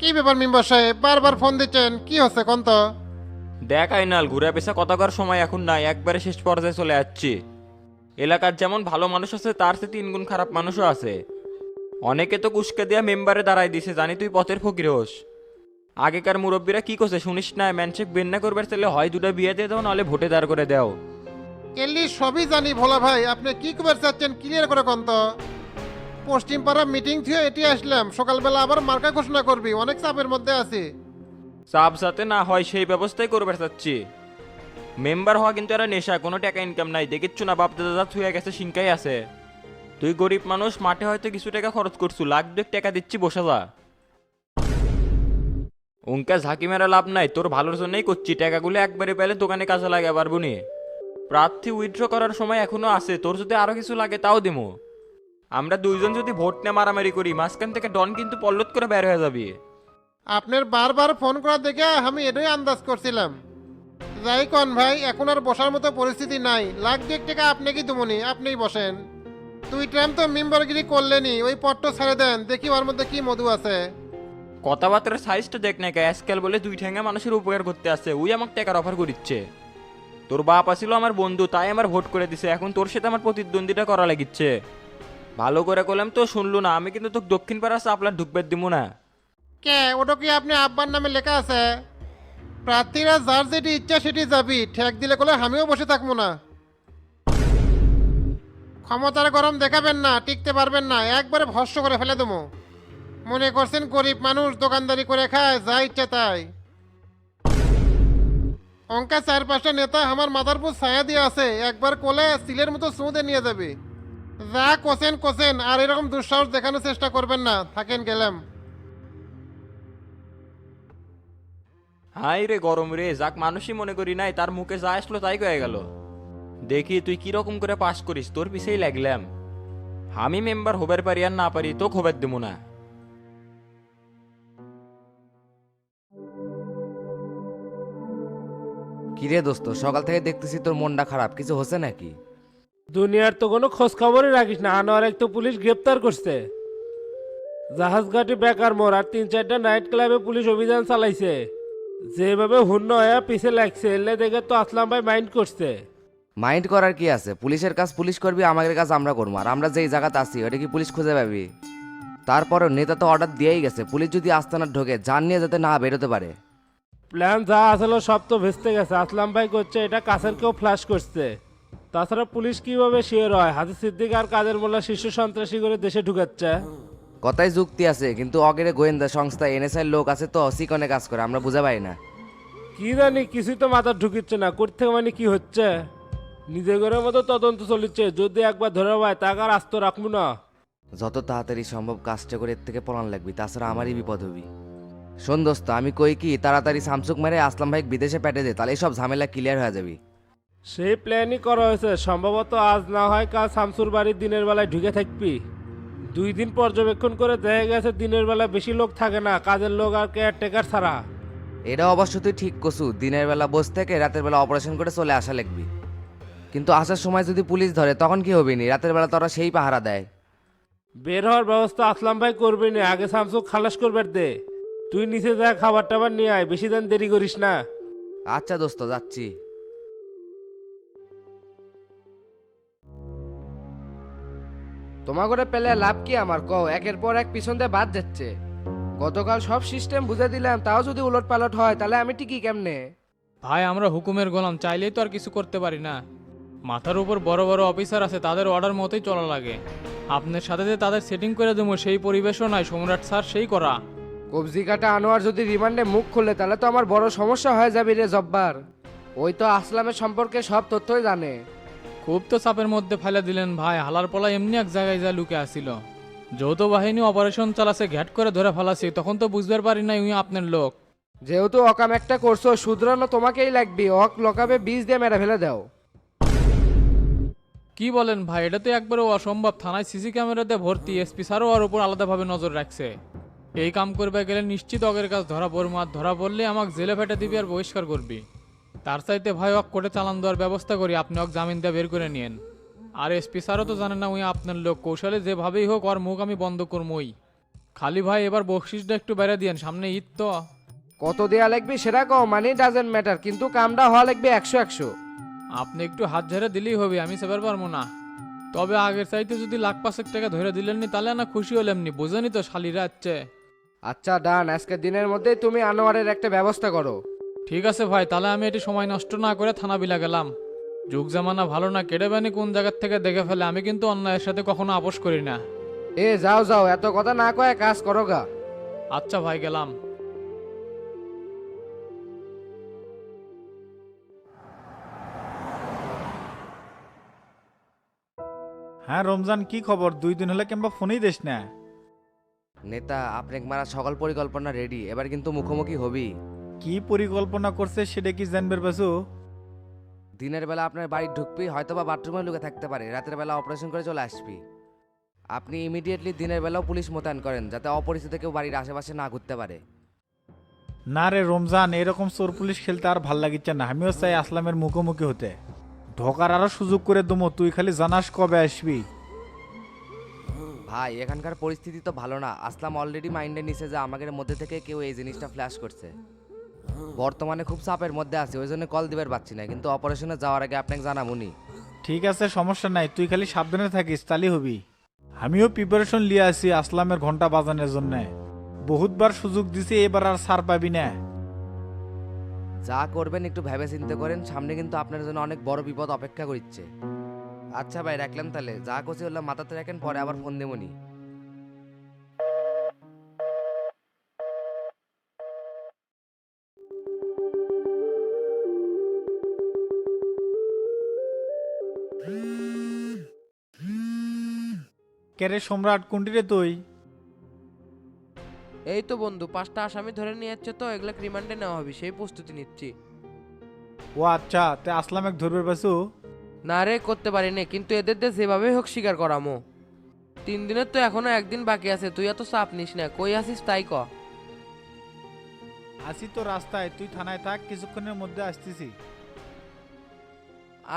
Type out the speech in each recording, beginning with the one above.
কি ব্যাপার মেম্বার সাহেব? বারবার ফোন দিচ্ছেন। কি হচ্ছে কোন তো? দেখ আইনাল ঘুরে পেশা কথা কর সময় এখন নাই একবারে শেষ পর্যায়ে চলে যাচ্ছি এলাকার যেমন ভালো মানুষ আছে তার সে তিন গুণ খারাপ মানুষও আছে। অনেকে তো কুসকে দিয়া মেম্বারে দাঁড়াই দিছে জানি তুই পথের ফকির হোস। আগেকার মুরব্বীরা কি করছে শুনিস না ম্যানশেক বেন্না করবার তাহলে হয় দুটো বিয়ে দিয়ে দাও নাহলে ভোটে দাঁড় করে দাও। এলি সবই জানি ভোলা ভাই। আপনি কি খবর চাচ্ছেন? ক্লিয়ার করে কোন তো? পশ্চিম পাড়া মিটিং থেকে এটি আসলাম। সকালবেলা আবার মার্কা ঘোষণা করবি। অনেক চাপের মধ্যে আছি। চাপ যাতে না হয় সেই ব্যবস্থাই করবার চাচ্ছি। মেম্বার হওয়া কিন্তু এরা নেশা, কোনো টাকা ইনকাম নাই। দেখিচ্ছ না বাপ দাদা থুয়ে গেছে, সিংকাই আছে। তুই গরিব মানুষ, মাঠে হয়তো কিছু টাকা খরচ করছু। লাখ দুয়েক টাকা দিচ্ছি, বসে যা। উনকা ঝাঁকি মেরা লাভ নাই। তোর ভালোর জন্যই করছি। টাকাগুলো একবারে পেলে দোকানে কাজে লাগে পারব নি প্রার্থী উইথড্র করার সময় এখনও আছে। তোর যদি আরও কিছু লাগে, তাও দিমু। আমরা দুইজন যদি ভোট নিয়ে মারামারি করি মাঝখান থেকে ডন কিন্তু পল্লত করে বের হয়ে যাবে। আপনার বারবার ফোন করা দেখে আমি এটাই আন্দাজ করছিলাম। যাই কন ভাই এখন আর বসার মতো পরিস্থিতি নাই। লাখ দেড় টাকা আপনি কি দুমনি? আপনিই বসেন। তুই ট্রাম তো মেম্বারগিরি করলেনি ওই পট্ট ছেড়ে দেন। দেখি ওর মধ্যে কি মধু আছে। কথাবার্তার সাইজটা দেখ না আজকাল বলে দুই ঠ্যাঙ্গা মানুষের উপকার করতে আসছে। ওই আমাকে টাকার অফার করিচ্ছে। তোর বাপ আসিল আমার বন্ধু তাই আমার ভোট করে দিছে। এখন তোর সাথে আমার প্রতিদ্বন্দ্বিতা করা লাগিচ্ছে। ভালো করে করলাম তো শুনলু না, আমি কিন্তু তোকে দক্ষিণ পাড়া চাপলার ঢুকবে দিব না। কে, ওটা কি আপনি আব্বার নামে লেখা আছে? প্রার্থীরা যার যেটি ইচ্ছা সেটি যাবি, ঠেক দিলে কলে আমিও বসে থাকব না। ক্ষমতার গরম দেখাবেন না, টিকতে পারবেন না, একবারে ভস্য করে ফেলে দেবো। মনে করছেন গরিব মানুষ দোকানদারি করে খায়, যা ইচ্ছা তাই। অঙ্কা চার পাঁচটা নেতা আমার মাথার উপর ছায়া দিয়ে আছে, একবার কোলে সিলের মতো সুঁদে নিয়ে যাবে। যা কোসেন কোসেন আর এরকম দুঃসাহস দেখানোর চেষ্টা করবেন না। থাকেন গেলাম। হাই রে গরম রে যাক মানুষই মনে করি নাই তার মুখে যা আসলো তাই হয়ে গেল। দেখি তুই কি রকম করে পাস করিস তোর পিছেই লাগলাম। আমি মেম্বার হবার পারি আর না পারি তো খবর দেবো না। কিরে দোস্ত সকাল থেকে দেখতেছি তোর মনটা খারাপ কিছু হচ্ছে নাকি? দুনিয়ার তো কোনো খোঁজ খবরই রাখিস না আনোয়ার এক তো পুলিশ গ্রেপ্তার করছে। জাহাজঘাটি বেকার মোড় আর তিন চারটা নাইট ক্লাবে পুলিশ অভিযান চালাইছে। যেভাবে হুন্ন হয়ে পিছে লাগছে এলে দেখে তো আসলাম ভাই মাইন্ড করছে। মাইন্ড করার কি আছে? পুলিশের কাজ পুলিশ করবি আমাদের কাজ আমরা করব। আর আমরা যেই জায়গাতে আছি ওটা কি পুলিশ খুঁজে পাবি? তারপরও নেতা তো অর্ডার দিয়েই গেছে পুলিশ যদি আস্তানা ঢোকে যান নিয়ে যাতে না বেরোতে পারে। প্ল্যান যা আসলে সব তো ভেস্তে গেছে। আসলাম ভাই করছে এটা কাছের কেউ ফ্ল্যাশ করছে। তাছাড়া পুলিশ কীভাবে শিওর হয়? হাজি সিদ্দিক আর কাদের মোল্লা শীর্ষ সন্ত্রাসী করে দেশে ঢুকাচ্ছে? কথাই যুক্তি আছে কিন্তু অগেরে গোয়েন্দা সংস্থা এনএসআই লোক আছে তো সিকনে কাজ করে আমরা বুঝে পাই না। কি জানি কিছুই তো মাথা ঢুকিচ্ছে না করতে মানে কি হচ্ছে? নিজে ঘরের মতো তদন্ত চলিচ্ছে যদি একবার ধরে পায় তাকে আর আস্ত রাখব না? যত তাড়াতাড়ি সম্ভব কাজটা করে এর থেকে পলান লাগবি তাছাড়া আমারই বিপদ হবি। শোন দোস্ত আমি কই কি তাড়াতাড়ি সামসুক মেরে আসলাম ভাই বিদেশে পেটে দে তাহলে সব ঝামেলা ক্লিয়ার হয়ে যাবি। সেই প্ল্যানই করা হয়েছে। সম্ভবত আজ না হয় কাল শামসুর বাড়ির দিনের বেলায় ঢুকে থাকবি। দুই দিন পর্যবেক্ষণ করে দেখা গেছে দিনের বেলা বেশি লোক থাকে না কাজের লোক আর কেয়ারটেকার ছাড়া। এটা অবশ্য তুই ঠিক কসু দিনের বেলা বসে থেকে রাতের বেলা অপারেশন করে চলে আসা লাগবি। কিন্তু আসার সময় যদি পুলিশ ধরে তখন কি হবি নি রাতের বেলা তোরা সেই পাহারা দেয়। বের হওয়ার ব্যবস্থা আসলাম ভাই করবি না। আগে শামসুক খালাস করবে দে। তুই নিচে যা খাবার টাবার নিয়ে আয়। বেশি দিন দেরি করিস না। আচ্ছা দোস্ত যাচ্ছি। তোমার করে পেলে লাভ কি আমার? কও একের পর এক পিছন দিয়ে বাদ যাচ্ছে। গতকাল সব সিস্টেম বুঝে দিলাম তাও যদি উলট পালট হয় তাহলে আমি ঠিকই কেমনে? ভাই আমরা হুকুমের গোলাম চাইলেই তো আর কিছু করতে পারি না। মাথার উপর বড় বড় অফিসার আছে তাদের অর্ডার মতোই চলা লাগে। আপনার সাথে যে তাদের সেটিং করে দেবো সেই পরিবেশও নয় সম্রাট স্যার সেই করা। কবজি কাটা আনোয়ার যদি রিমান্ডে মুখ খুলে তাহলে তো আমার বড় সমস্যা হয়ে যাবে রে জব্বার। ওই তো আসলামের সম্পর্কে সব তথ্যই জানে। খুব তো চাপের মধ্যে ফেলে দিলেন ভাই হালার পলা এমনি এক জায়গায় যা লুকে আসিল। যৌথ বাহিনী অপারেশন চালাছে ঘ্যাট করে ধরে ফেলাছি তখন তো বুঝতে পারি নাই উই আপনার লোক। যেহেতু অকাম একটা করছ শুধরানো তোমাকেই লাগবে অক লকাবে বীজ দিয়ে মেরে ফেলে দাও। কি বলেন ভাই এটা তো একবারে অসম্ভব থানায় সিসি ক্যামেরাতে ভর্তি এসপি স্যারও ওর উপর আলাদাভাবে নজর রাখছে। এই কাম করবে গেলে নিশ্চিত অগের কাজ ধরা পড়ব আর ধরা পড়লে আমাকে জেলে ফেটে দিবি আর বহিষ্কার করবি। তার চাইতে ভাই অক কোর্টে চালান দেওয়ার ব্যবস্থা করি আপনি অক জামিন দিয়ে বের করে নিয়েন। আর এসপি স্যারও তো জানেন না উই আপনার লোক কৌশলে যেভাবেই হোক ওর মুখ আমি বন্ধ করবই খালি ভাই এবার বকশিসটা একটু বেড়ে দিয়েন সামনে ঈদ তো। কত দেয়া লাগবে সেটা কও মানি ডাজেন্ট ম্যাটার কিন্তু কামটা হওয়া লাগবে একশো একশো। আপনি একটু হাত ঝেড়ে দিলেই হবে আমি সেবার পারব না। তবে আগের চাইতে যদি লাখ পাঁচেক টাকা ধরে দিলেননি তাহলে না খুশি হলেমনি বোঝেনি তো শালিরা আচ্ছা ডান আজকের দিনের মধ্যেই তুমি আনোয়ারের একটা ব্যবস্থা করো। ঠিক আছে ভাই তাহলে আমি এটি সময় নষ্ট না করে থানা বিলা গেলাম। যুগ জামানা ভালো না কেড়ে বানি কোন জায়গার থেকে দেখে ফেলে আমি কিন্তু অন্যায়ের সাথে কখনো আপোষ করি না। এ যাও যাও এত কথা না কয়ে কাজ করো গা। আচ্ছা ভাই গেলাম। হ্যাঁ রমজান কি খবর? দুই দিন হলে কিংবা ফোনই দিস না। নেতা আপনাকে মারা সকল পরিকল্পনা রেডি এবার কিন্তু মুখোমুখি হবি। কি পরিকল্পনা করছে সেটা কি জানবার পাসু দিনের বেলা আপনার বাড়ি ঢুকবি হয়তো বা বাথরুমে লুকে থাকতে পারে। রাতের বেলা অপারেশন করে চলে আসবি। আপনি ইমিডিয়েটলি দিনের বেলাও পুলিশ মোতায়েন করেন যাতে অপরিচিত কেউ বাড়ির আশেপাশে না ঘুরতে পারে। না রে রমজান এরকম চোর পুলিশ খেলতে আর ভালো লাগিচ্ছে না। আমিও চাই আসলামের মুখোমুখি হতে। ঢোকার আরও সুযোগ করে দমো তুই খালি জানাস কবে আসবি। ভাই এখানকার পরিস্থিতি তো ভালো না। আসলাম অলরেডি মাইন্ডে নিছে যে আমাদের মধ্যে থেকে কেউ এই জিনিসটা ফ্ল্যাশ করছে। বর্তমানে খুব চাপের মধ্যে আছে ওই জন্য কল দিবার পাচ্ছি না কিন্তু অপারেশনে যাওয়ার আগে আপনাকে জানাবুনি ঠিক আছে সমস্যা নাই তুই খালি সাবধানে থাকিস তালি হবি। আমিও প্রিপারেশন লিয়ে আছি আসলামের ঘণ্টা বাজানোর জন্য। বহুতবার সুযোগ দিছি এবার আর সার পাবি না। যা করবেন একটু ভেবে চিন্তে করেন সামনে কিন্তু আপনার জন্য অনেক বড় বিপদ অপেক্ষা করছে। আচ্ছা ভাই রাখলাম তাহলে। যা করছি হলো মাথাতে রাখেন পরে আবার ফোন দেবনি কেরে সম্রাট কোনটি রে তুই? এই তো বন্ধু পাঁচটা আসামি ধরে নিয়ে যাচ্ছে তো এগুলো রিমান্ডে নেওয়া হবে সেই প্রস্তুতি নিচ্ছি। ও আচ্ছা তে আসলাম এক ধরবে পাসু না রে করতে পারিনি কিন্তু এদের দিয়ে যেভাবে হোক স্বীকার করামো। তিন দিনের তো এখনও একদিন বাকি আছে তুই এত চাপ নিস না কই আসিস তাই ক। আসি তো রাস্তায় তুই থানায় থাক কিছুক্ষণের মধ্যে আসতেছি।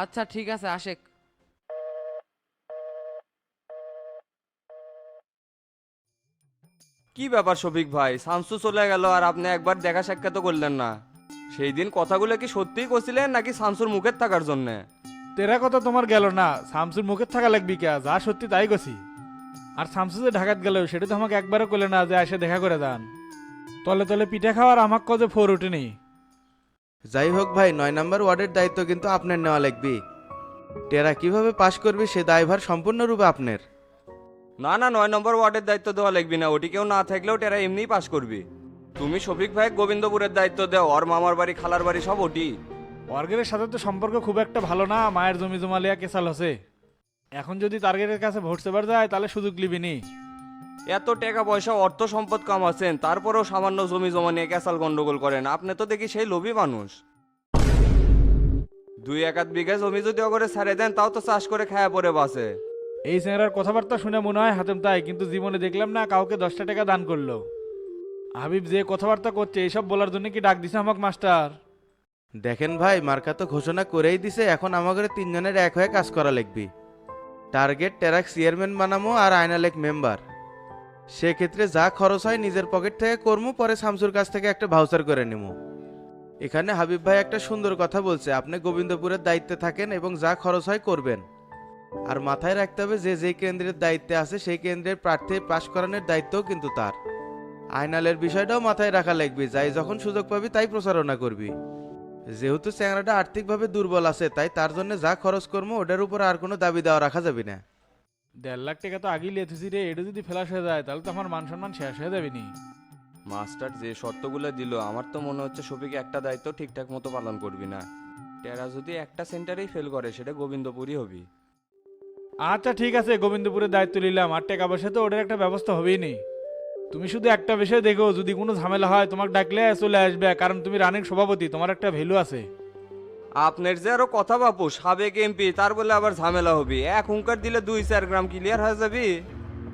আচ্ছা ঠিক আছে আশেক কি ব্যাপার শফিক ভাই? শামসু চলে গেল আর আপনি একবার দেখা সাক্ষাৎ করলেন না। সেই দিন কথাগুলো কি সত্যিই করছিলেন নাকি শামসুর মুখের থাকার জন্যে? তেরা কথা তোমার গেল না শামসুর মুখের থাকা লাগবি কে যা সত্যি তাই গছি আর শামসু যে ঢাকাত গেল সেটা তো আমাকে একবারও করলে না যে এসে দেখা করে যান। তলে তলে পিঠে খাওয়ার আমাকে কজে ফোর উঠেনি। যাই হোক ভাই নয় নম্বর ওয়ার্ডের দায়িত্ব কিন্তু আপনার নেওয়া লাগবে। টেরা কীভাবে পাশ করবে সে দায়ভার সম্পূর্ণরূপে আপনার। না না নয় নম্বর ওয়ার্ডের দায়িত্ব দেওয়া লাগবে না। ওটি কেউ না থাকলেও টেরা এমনিই পাস করবি। তুমি শফিক ভাই গোবিন্দপুরের দায়িত্ব দাও ওর মামার বাড়ি খালার বাড়ি সব ওটি। অর্গের সাথে তো সম্পর্ক খুব একটা ভালো না মায়ের জমি জমা লিয়া কেসাল হসে। এখন যদি টার্গেটের কাছে ভোট সেবার যায় তাহলে সুযোগ লিবিনি এত টাকা পয়সা অর্থ সম্পদ কামাচ্ছেন তারপরেও সামান্য জমি জমা নিয়ে ক্যাসাল গন্ডগোল করেন। আপনি তো দেখি সেই লোভী মানুষ। দুই এক বিঘা জমি যদি ওগরে ছাড়ে দেন তাও তো চাষ করে খায়া পরে বাসে এই চেংড়ার কথাবার্তা শুনে মনে হয় হাতেম তাই, কিন্তু জীবনে দেখলাম না কাউকে দশটা টাকা দান করল। হাবিব যে কথাবার্তা করছে এইসব বলার জন্য কি ডাক দিছে আমাকে, মাস্টার? দেখেন ভাই, মার্কা তো ঘোষণা করেই দিছে, এখন আমাদের তিনজনের এক হয়ে কাজ করা লাগবে। টার্গেট টেরাক চেয়ারম্যান বানামো আর আইনালেক মেম্বার। সেক্ষেত্রে যা খরচ হয় নিজের পকেট থেকে করমু, পরে শামসুর কাছ থেকে একটা ভাউচার করে নিমু। এখানে হাবিব ভাই একটা সুন্দর কথা বলছে, আপনি গোবিন্দপুরের দায়িত্বে থাকেন এবং যা খরচ হয় করবেন। আর মাথায় রাখতে হবে যে যেই কেন্দ্রের দায়িত্বে আছে সেই কেন্দ্রের প্রার্থী পাশ করানোর দায়িত্বও কিন্তু তার। আইনালের বিষয়টাও মাথায় রাখা লাগবে যাই যখন সুযোগ পাবি তাই প্রচারণা করবি। যেহেতু চ্যাংরাটা আর্থিকভাবে দুর্বল আছে তাই তার জন্য যা খরচ করব ওটার উপর আর কোনো দাবি দেওয়া রাখা যাবে না। দেড় লাখ টাকা তো আগেই লিয়েছি রে এটা যদি ফেলাস হয়ে যায় তাহলে তো আমার মান সম্মান শেষ হয়ে যাবে নি। মাস্টার যে শর্তগুলো দিল আমার তো মনে হচ্ছে শফিক একটা দায়িত্ব ঠিকঠাক মতো পালন করবি না। টেরা যদি একটা সেন্টারেই ফেল করে সেটা গোবিন্দপুরই হবি। আচ্ছা ঠিক আছে গোবিন্দপুরের দায়িত্ব নিলাম আর টাকা পয়সা তো ওটার একটা ব্যবস্থা হবেই নি। তুমি শুধু একটা বিষয় দেখো যদি কোনো ঝামেলা হয় তোমাকে ডাকলে চলে আসবে কারণ তুমি রানিং সভাপতি তোমার একটা ভ্যালু আছে। আপনার যে আরও কথা বাপু সাবেক এমপি তার বলে আবার ঝামেলা হবে। এক হুঙ্কার দিলে দুই চার গ্রাম ক্লিয়ার হয়ে যাবি।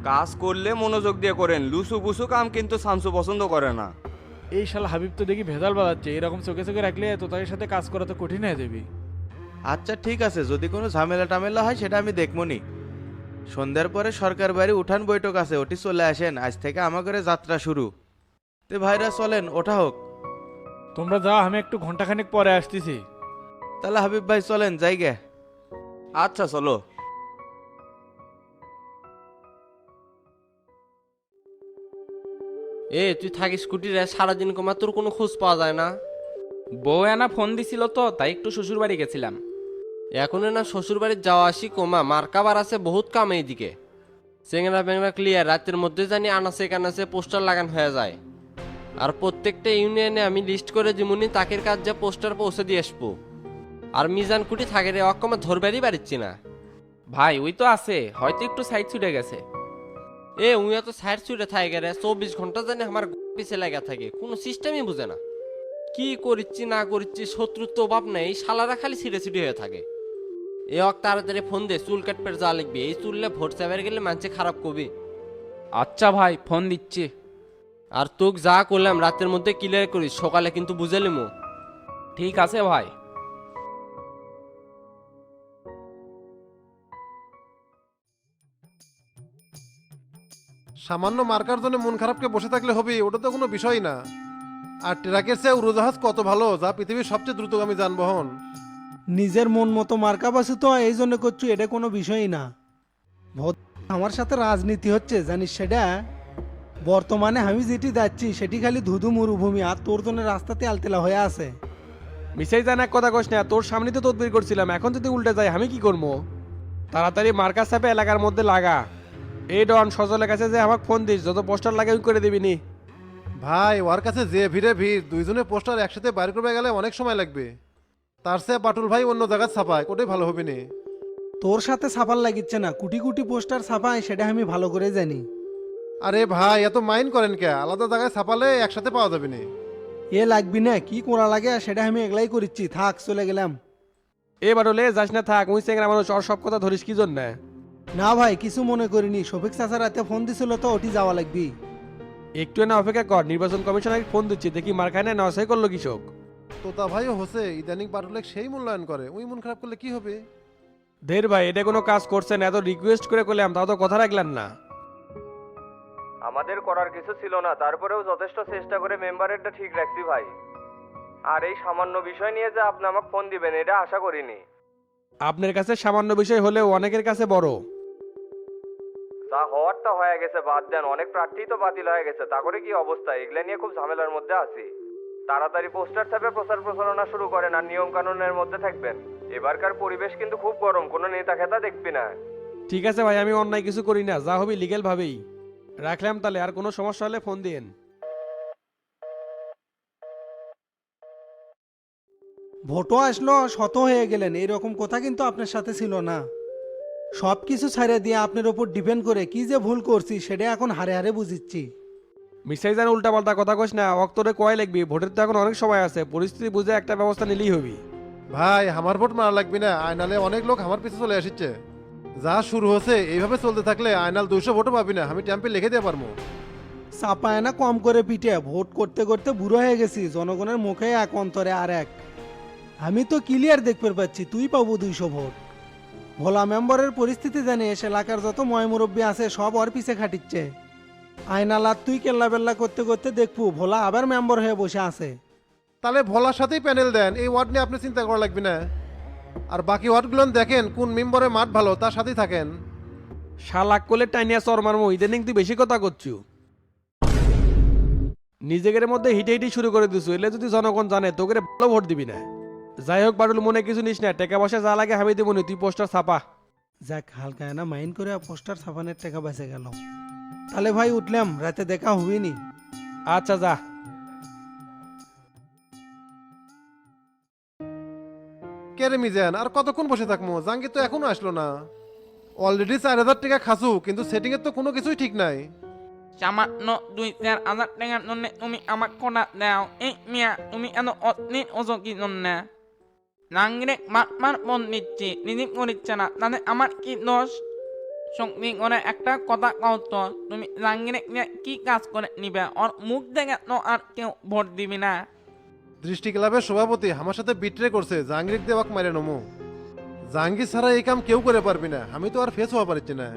কাজ করলে মনোযোগ দিয়ে করেন লুসু বুসু কাম কিন্তু শামসু পছন্দ করে না। এই শাল হাবিব তো দেখি ভেজাল বাজাচ্ছে এরকম চোখে চোখে রাখলে তো তাদের সাথে কাজ করা তো কঠিন হয়ে যাবে। আচ্ছা ঠিক আছে যদি কোনো ঝামেলা টামেলা হয় সেটা আমি দেখব নি। সন্ধ্যার পরে সরকার বাড়ি উঠান বৈঠক আছে ওটি চলে আসেন। আজ থেকে আমাদের যাত্রা শুরু। তে ভাইরা চলেন ওঠা হোক। তোমরা যাও আমি একটু ঘন্টাখানেক পরে আসতেছি। তাহলে হাবিব ভাই চলেন জায়গা আচ্ছা চলো। এ তুই থাকিস স্কুটিরে সারাদিন কমা তোর কোনো খোঁজ পাওয়া যায় না। বউ এনা ফোন দিছিল তো তাই একটু শ্বশুর বাড়ি গেছিলাম। এখন না শ্বশুর বাড়ির যাওয়া আসি কমা মার্কাবার আছে বহুত কাম এইদিকে। চেংরা বেংরা ক্লিয়ার রাতের মধ্যে জানি আনাচে কানাচে পোস্টার লাগান হয়ে যায়। আর প্রত্যেকটা ইউনিয়নে আমি লিস্ট করে দিমুনি তাকের কাজ যা পোস্টার পৌঁছে দিয়ে আসব। আর মিজান কুটি থাকে রে অকমা ধরবারই পারিচ্ছি না। ভাই ওই তো আছে হয়তো একটু সাইড ছুটে গেছে। এ উই তো সাইড ছুটে থাকে রে চব্বিশ ঘণ্টা জানি আমার পিছে লাগা থাকে কোনো সিস্টেমই বুঝে না। কি করিচ্ছি না করিচ্ছি শত্রুর তো অভাব নেই শালারা খালি ছিঁড়ে ছিঁড়ে হয়ে থাকে। এ অক তাড়াতাড়ি ফোন দে চুল কাটপের যা লিখবি এই চুললে ভোট চাপের গেলে মানুষে খারাপ কবি আচ্ছা ভাই ফোন দিচ্ছি। আর তোক যা করলাম রাতের মধ্যে ক্লিয়ার করিস সকালে কিন্তু বুঝালিমু ঠিক আছে ভাই। সামান্য মার্কার জন্য মন খারাপকে বসে থাকলে হবে ওটা তো কোনো বিষয় না। আর ট্রাকের চেয়ে উড়োজাহাজ কত ভালো যা পৃথিবীর সবচেয়ে দ্রুতগামী যানবাহন। নিজের মন মতো মার্কা বাসু তো এই জন্য করছু এটা কোনো বিষয়ই না। আমার সাথে রাজনীতি হচ্ছে জানিস সেটা? বর্তমানে আমি যেটি যাচ্ছি সেটি খালি ধুধু মরুভূমি আর তোর জন্য রাস্তাতে আলতেলা হয়ে আছে। মিসাই জান এক কথা কস না তোর সামনে তো তদবির করছিলাম এখন যদি উল্টে যায় আমি কি করব? তাড়াতাড়ি মার্কার চাপে এলাকার মধ্যে লাগা। এই ডন সজলের কাছে যে আমাকে ফোন দিস যত পোস্টার লাগে ওই করে দিবি নি। ভাই ওর কাছে যে ভিড়ে ভিড় দুইজনে পোস্টার একসাথে বাইর করবে গেলে অনেক সময় লাগবে। তার চেয়ে বাটুল ভাই অন্য জায়গায় ছাপায় কোটাই ভালো হবে নি। তোর সাথে ছাপার লাগিচ্ছে না কুটি কুটি পোস্টার ছাপায় সেটা আমি ভালো করে জানি। আরে ভাই এত মাইন্ড করেন কে? আলাদা জায়গায় ছাপালে একসাথে পাওয়া যাবে না। এ লাগবি না কি করা লাগে সেটা আমি এগলাই করিচ্ছি থাক চলে গেলাম। এবার হলে যাস না থাক উই চেংরা মানুষ ওর সব কথা ধরিস কি জন্য? না ভাই কিছু মনে করিনি শফিক চাচা রাতে ফোন দিছিল তো ওটি যাওয়া লাগবি। একটু না অপেক্ষা কর নির্বাচন কমিশনার ফোন দিচ্ছি দেখি মার্কায় না নসাই করল কৃষক। তোতা ভাইও হোসে ইদানিং বাটুলেক সেই মূল্যায়ন করে। ওই মন খারাপ করলে কি হবে? দের ভাই এটা কোনো কাজ করছেন এত রিকোয়েস্ট করে করলাম তাও তো কথা রাখলেন না। আমাদের করার কিছু ছিল না তারপরেও যথেষ্ট চেষ্টা করে মেম্বারেরটা ঠিক রাখছি ভাই। আর এই সামান্য বিষয় নিয়ে যে আপনি আমাকে ফোন দিবেন এটা আশা করিনি। আপনার কাছে সামান্য বিষয় হলেও অনেকের কাছে বড়। যা হওয়ার তো হয়ে গেছে বাদ দেন অনেক প্রার্থী তো বাতিল হয়ে গেছে তা করে কি অবস্থা? এগুলা নিয়ে খুব ঝামেলার মধ্যে আছি। তাড়াতাড়ি পোস্টার ছাপে প্রচার প্রচারণা শুরু করেন আর নিয়ম কানুনের মধ্যে থাকবেন। এবারকার পরিবেশ কিন্তু খুব গরম কোনো নেতা খেতা দেখবি না। ঠিক আছে ভাই আমি অন্যায় কিছু করি না যা হবে লিগেল ভাবেই। রাখলাম তাহলে আর কোনো সমস্যা হলে ফোন দিন ভোটও আসলো শত হয়ে গেলেন এরকম কথা কিন্তু আপনার সাথে ছিল না। সব কিছু ছাড়িয়ে দিয়ে আপনার ওপর ডিপেন্ড করে কি যে ভুল করছি সেটা এখন হারে হারে বুঝিচ্ছি। মিসাই জান উল্টা পাল্টা কথা কস না অক্তরে কয় লিখবি ভোটের তো এখন অনেক সময় আছে পরিস্থিতি বুঝে একটা ব্যবস্থা নিলেই হবি। ভাই আমার ভোট মারা লাগবে না আয়নালে অনেক লোক আমার পিছে চলে আসছে যা শুরু হচ্ছে এইভাবে চলতে থাকলে আয়নাল দুইশো ভোটও পাবি না আমি ট্যাম্পে লিখে দিয়ে পারব। চাপায় না কম করে পিঠে ভোট করতে করতে বুড়ো হয়ে গেছি জনগণের মুখে এক অন্তরে আর এক। আমি তো ক্লিয়ার দেখতে পাচ্ছি তুই পাবো দুইশো ভোট। ভোলা মেম্বারের পরিস্থিতি জানিস এলাকার যত ময় মুরব্বী আছে সব ওর পিছে খাটিচ্ছে। আয়নালার তুই কেল্লা বেল্লা করতে করতে দেখব ভোলা আবার মেম্বার হয়ে বসে আছে। তাহলে ভোলার সাথেই প্যানেল দেন এই ওয়ার্ড নিয়ে আপনি চিন্তা করা লাগবে না। আর বাকি ওয়ার্ডগুলো দেখেন কোন মেম্বারের মাঠ ভালো তার সাথেই থাকেন। শালাক কোলে টাইনিয়া চর মারমো ইদানিং তুই বেশি কথা করছু। নিজেদের মধ্যে হিটে হিটি শুরু করে দিছু এলে যদি জনগণ জানে তোকে ভালো ভোট দিবি না। যাই হোক বাড়ুল মনে কিছু নিস না টাকা পয়সা যা লাগে আমি দেবো তুই পোস্টার ছাপা। যাক হালকা না মাইন্ড করে পোস্টার ছাপানের টাকা বেঁচে গেল। তাহলে ভাই উঠলাম রাতে দেখা হবেনি। আচ্ছা যা। কে রে মিজান আর কতক্ষণ বসে থাকব জাঙ্গি তো এখনও আসলো না। অলরেডি চার হাজার টাকা খাসু কিন্তু সেটিং এর তো কোনো কিছুই ঠিক নাই। সামান্য দুই চার হাজার টাকার জন্য তুমি আমার কোনা দাও। এই মিয়া তুমি এত অগ্নি ওজকি জন্য নাংরে মার মার মন নিচ্ছি রিজিভ করিচ্ছে না তাহলে আমার কি দোষ? শক্তি করে একটা কথা কও তো তুমি জাঙ্গিরে নিয়ে কি কাজ করে নিবে? ওর মুখ দেখে তো আর কেউ ভোট দিবি না। দৃষ্টি ক্লাবের সভাপতি আমার সাথে বিট্রে করছে জাহাঙ্গীর দেওয়াক মারে নমু। জাহাঙ্গীর ছাড়া এই কাম কেউ করে পারবি না। আমি তো আর ফেস হওয়া পারছি না।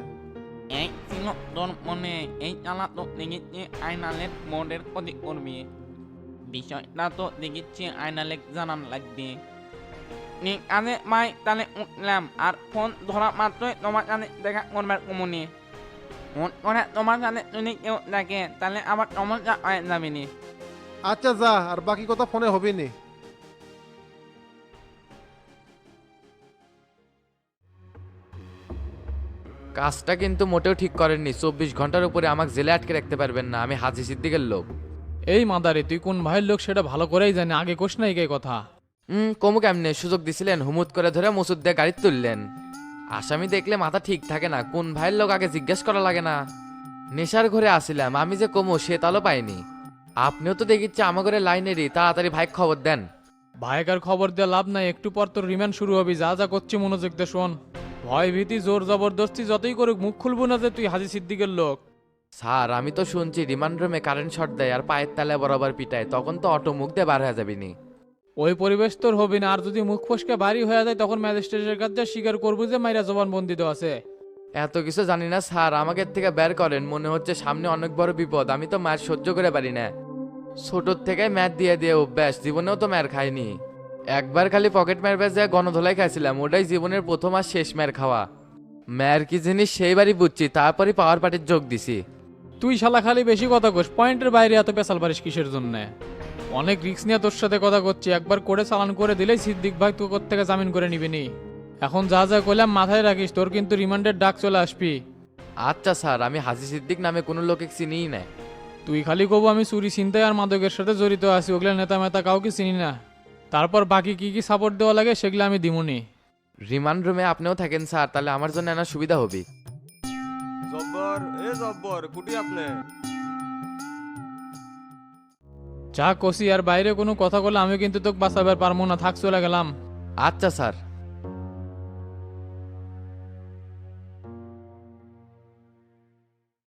এই ছিল তোর মনে এই চালা তো দেখেছি আইনালের মোড়ের ক্ষতি করবি। বিষয়টা তো দেখেছি আইনালেক জানান লাগবে। আছে ভাই তাহলে উঠলাম আর ফোন ধরা মাত্রই তোমার সাথে দেখা করবার কমনি। ফোন করে তোমার সাথে যদি কেউ দেখে তাহলে আবার সমস্যা হয়ে যাবে নি আচ্ছা যা আর বাকি কথা ফোনে হবে নি কাজটা কিন্তু মোটেও ঠিক করেননি। চব্বিশ ঘণ্টার উপরে আমাকে জেলে আটকে রাখতে পারবেন না আমি হাজি সিদ্দিকের লোক। এই মাদারে তুই কোন ভাইয়ের লোক সেটা ভালো করেই জানি আগে কোষ নাই কে কথা। হুম কমু কেমনে সুযোগ দিছিলেন হুমুত করে ধরে মসুদ দিয়ে গাড়ি তুললেন। আসামি দেখলে মাথা ঠিক থাকে না কোন ভাইয়ের লোক আগে জিজ্ঞেস করা লাগে না। নেশার ঘরে আসিলাম আমি যে কমু সে তালও পাইনি। আপনিও তো দেখিচ্ছি আমার ঘরে লাইনেরই তাড়াতাড়ি ভাই খবর দেন। ভাইকার খবর দেওয়া লাভ নাই একটু পর তোর রিমান্ড শুরু হবে যা যা করছি মনোযোগ দে শোন। ভয় ভীতি জোর জবরদস্তি যতই করুক মুখ খুলবো না যে তুই হাজি সিদ্দিকের লোক। স্যার আমি তো শুনছি রিমান্ড রুমে কারেন্ট শট দেয় আর পায়ের তালে বরাবর পিটায় তখন তো অটো মুখ দিয়ে বার হয়ে যাবিনি। ওই পরিবেশ তোর হবে না। আর যদি মুখ ফসকে বাড়ি হয়ে যায় তখন ম্যাজিস্ট্রেটের কাছে স্বীকার করব যে মাইরা জবানবন্দি দেওয়া আছে। এত কিছু জানি না স্যার। আমাকে এর থেকে বের করেন। মনে হচ্ছে সামনে অনেক বড় বিপদ। আমি তো ম্যাচ সহ্য করে পারি না। ছোটোর থেকে ম্যাচ দিয়ে দিয়ে অভ্যাস। জীবনেও তো ম্যার খাইনি। একবার খালি পকেট ম্যার ব্যাস যায় গণধোলাই খাইছিলাম। ওটাই জীবনের প্রথম আর শেষ ম্যার খাওয়া। ম্যার কি জিনিস সেইবারই বুঝছি। তারপরই পাওয়ার পার্টির যোগ দিছি। তুই শালা খালি বেশি কথা কোস। পয়েন্টের বাইরে এত পেশাল পারিস কিসের জন্য? অনেক রিস্ক নিয়ে তোর সাথে কথা করছি। একবার করে চালান করে দিলেই সিদ্দিক ভাই তুই থেকে জামিন করে নিবি নি। এখন যা যা করলাম মাথায় রাখিস তোর কিন্তু রিমান্ডের ডাক চলে আসবি। আচ্ছা স্যার আমি হাজি সিদ্দিক নামে কোনো লোকে চিনিই না। তুই খালি কবু আমি চুরি চিন্তায় আর মাদকের সাথে জড়িত আছি ওগুলা নেতা মেতা কাউকে চিনি না। তারপর বাকি কি কি সাপোর্ট দেওয়া লাগে সেগুলো আমি দিমুনি রিমান্ড রুমে আপনিও থাকেন স্যার তাহলে আমার জন্য এনার সুবিধা হবে। জব্বর এ জব্বর কুটি আপনি। যা কষি আর বাইরে কোনো কথা বলে আমি কিন্তু তোকে বাঁচাবার পারব না, থাক, চলে গেলাম। আচ্ছা স্যার।